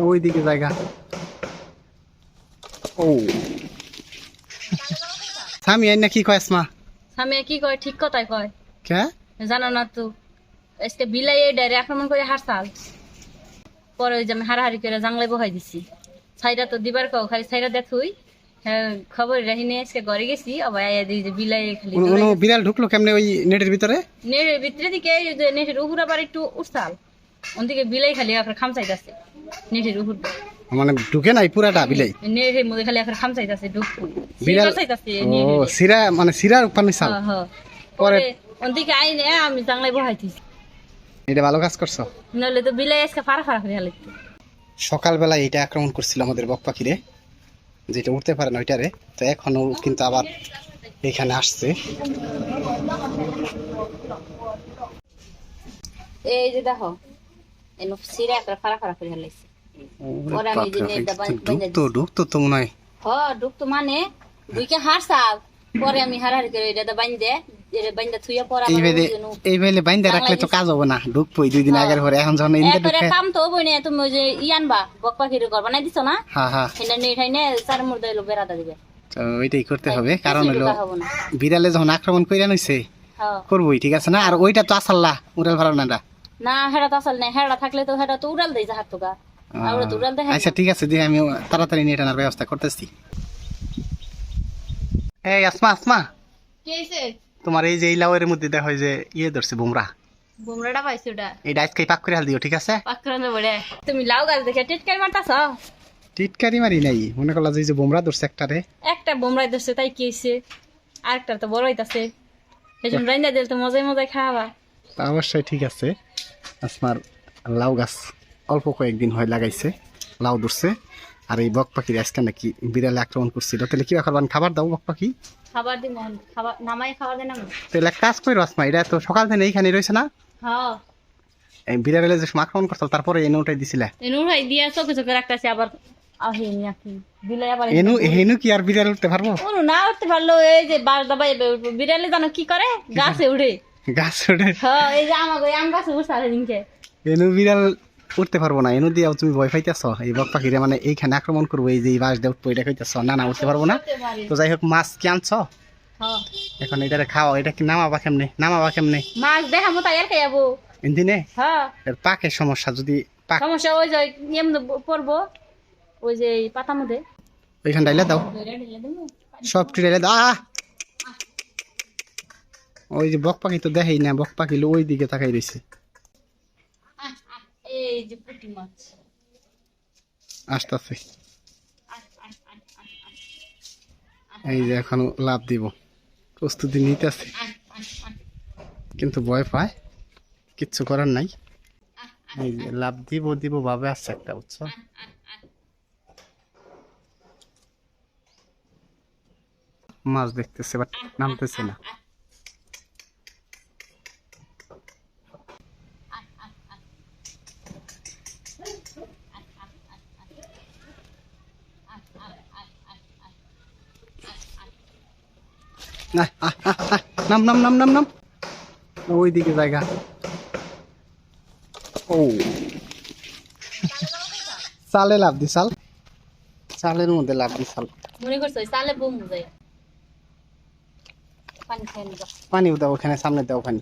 ওইদিকে জায়গা। ও। স্বামী আইন না কি কয় মা স্বামী কি কয়? ঠিক কথাই কয়। কে? জানো না তো আজকে বিলাই এই ডাইরে আক্রমণ করে হারসাল পরে ওই যে আমি হারাহারি করে জাংলাই বহাই দিছি। ছাইরা তো দিবার কাও খালি ছাইরা দেখুই হ্যাঁ খবর রাহিনে আজকে ঘরে গেছি আবার আয়া দিই যে বিলাই খালি বিড়াল ঢুকলো কেমনে ওই নেটের ভিতরে? নেটের ভিতরে দিকে এই নেটের উহুর আবার একটু উঠসাল ওদিকে বিলাই খালি এখন খামচাইতাছে নেটের উহুর মানে ঢুকে নাই পুরাটা বিলাই? নেটের মধ্যে খালি এখন খামচাইতাছে ও সিরা মানে সিরার পানি চাল হ্যাঁ হ্যাঁ। পরে- ওদিকে আইনে আমি বহাইতেছি এটা ভালো কাজ করছ? তো বিলাই আজকে ফাড়া ফাড়া করে হালাইতো সকালবেলা এটা আক্রমণ করছিল আমাদের বক পাখিরে যেটা উঠতে পারে না ওইটারে। তো এখনও কিন্তু আবার এখানে আসছে। এই যে দেখো এনে সিরা একটা ফাড়া ফাড়া করে হালাইছে পরে আমি বান্ধা ঢুকতো ঢুকতো তো মনে হয় হ ঢুকতো মানে দুইকে হারসাল পরে আমি হারাহারি করে এটা বান্ধে এটা বান্ধে থুইয়া পরে এই আবার বেলে ওই যে নো- এই বেলে বাইন্দা রাখলে তো কাজ হবে না ঢুকবো দুই দিন আগের পরে এখন যখন ইন্দে ঢুকে কাম তো হবই না তুমি ওই যে ই আনবা বক পাখির ঘর বানাই দিছো না হ্যাঁ হ্যাঁ সেটা নেই ঠাইনে চার মুর্দা এলো দিবে তো ওইটাই করতে হবে কারণ হলো না বিড়ালে যখন আক্রমণ করে নইছে হ্যাঁ ঠিক আছে না আর ওইটা তো আসাল্লা উড়াল ভাড়া না না হেরা তো আসল নাই হেরা থাকলে তো হেরা তো উড়াল দেয় আমরা তো উড়াল আচ্ছা ঠিক আছে দিয়ে আমি তাড়াতাড়ি নিয়ে টানার ব্যবস্থা করতেছি। এই আসমা আসমা। কি তোমার এই যে এই লাউয়ের মধ্যে দেখা হয় যে ইয়ে ধরছে বুমরা। বুমরাটা পাইছি ওটা। এই ডাইসকে পাক করে হাল দিও ঠিক আছে? পাকড়ানো বড়ে তুমি লাউ গাছ দেখে টিটকাই মারতাছ? টিটকারি মারি নাই। মনে করলা যে এই যে বুমরা ধরছে একটারে একটা বোমরাই ধরছে তাই কি আরেকটা তো বড় হইতাছে। দিলে তো মজাই মজাই খাওয়া তা অবশ্যই ঠিক আছে। আসমার লাউ গাছ অল্প কয়েকদিন হয় লাগাইছে লাউ ধরছে। আর এই বক পাখির আজকে নাকি বিড়ালে আক্রমণ করছিল। তাহলে কি করবেন খাবার দাও বক পাখি? খাবার দিন খাবার নামাই খাবার দেন তাহলে কাজ এটা তো সকাল থেকে এইখানে রয়েছে না? হ্যাঁ। এই বিড়ালে যে সময় আক্রমণ করছিল তারপরে এনে উঠাই দিছিলে? এনুর ভাই দিয়া চোখে চোখে রাখতেছে আবার এনু কি আর বিড়াল উঠতে পারব? না উঠতে পারল এই যে বাস দাবাই বিড়ালে জানো কি করে? গাছে উঠে গাছ হ্যাঁ এই যে আমাকে আম গাছে উঠছে দিনকে। এনু বিড়াল উঠতে পারব না এনু দিয়াও তুমি ভয় পাইতেছ এই বক পাখিরে মানে এইখানে আক্রমণ করব এই যে এই বাস দিয়ে উঠবো এটা কইতেছ না না উঠতে পারব না। তো যাই হোক মাছ কি আনছ? হ্যাঁ। এখন এটারে খাওয়া এটা কি নামাবা কেমনে? নামাবা কেমনে? মাছ দেখা মতো আর খাইয়াবো দিনে হ্যাঁ। এর পাকের সমস্যা যদি পাক সমস্যা ওই যে এমনি পড়ব ওই যে পাতা মধ্যে। ওইখান ডাইলে দাও। সব ডাইলে দাও? আহ! ওই যে বক পাখি তো দেখেই না বক পাখি ওই দিকে তাকাই রয়েছে এই যে পুঁটি মাছ। আসতেছে। এই যে এখন লাভ দিব। প্রস্তুতি নিতেছে। কিন্তু ভয় পায়। কিচ্ছু করার নাই। এই যে লাভ দিব দিব ভাবে আসছে একটা বুঝছ? মাছ দেখতেছে বাট নামতেছে না। নাম নাম নাম নাম নাম। ওই দিকে জায়গা। ও। চালে লাভ দি চাল। চালের মধ্যে লাভ দি চাল। মনে করছ চালে বম যায়? পানি দাও ওখানে সামনে দাও ওখানে